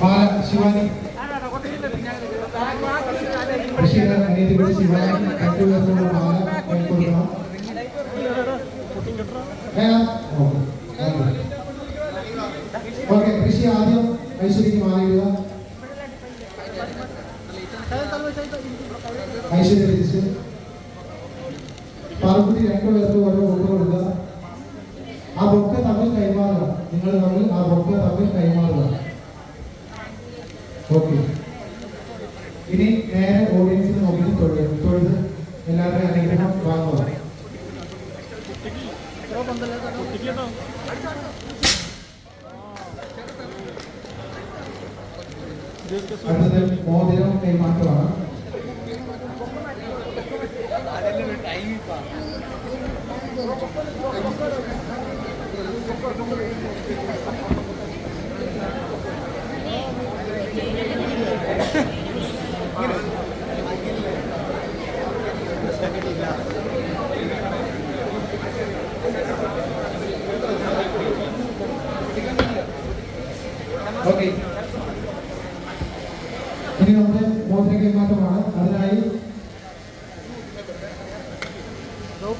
മാല ശിവാനി. ഋഷിയുടെ അനിയത്തിയുടെ ശിവാനി രണ്ടുപേർക്കുള്ള മാല കൈക്കൊടുക്കണം ഋഷി ആദ്യം ഐശ്വര്യക്ക് മാല ഇടുക ഐശ്വര്യ തിരിച്ച് പാർവതി രണ്ടുപേർക്ക് ഓരോ ബൊക്കെ കൊടുക്കുക ആ ബൊക്കെ തമ്മിൽ കൈമാറുക നിങ്ങൾ തമ്മിൽ ആ ബൊക്കെ തമ്മിൽ കൈമാറുക. ഓക്കെ. ഇനി നേരെ ഓഡിയൻസിൽ നോക്കി തൊഴുത് തൊഴുത് എല്ലാവരുടെയും അനുഗ്രഹം വാങ്ങുക. അടുത്തത് മോതിരം കൈമാറ്റമാണ്. ഓക്കെ ഇനി നമ്മുടെ മോതിര കൈമാറ്റമാണ് അതിനായി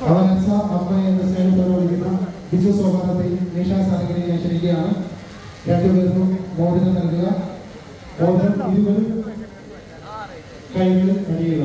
അവനൻസ അമ്മ എന്ന സ്നേഹത്തോടെ വിളിക്കുന്ന ബിജു സൗഹാർദ്ദത്തിൽ നിഷ സാധകരെ ഞാൻ ക്ഷണിക്കുകയാണ്. രണ്ടുപേർക്കും മോതിരം നൽകുക. മോതിരം ഇരുപത് കൈകളിൽ അണിയുക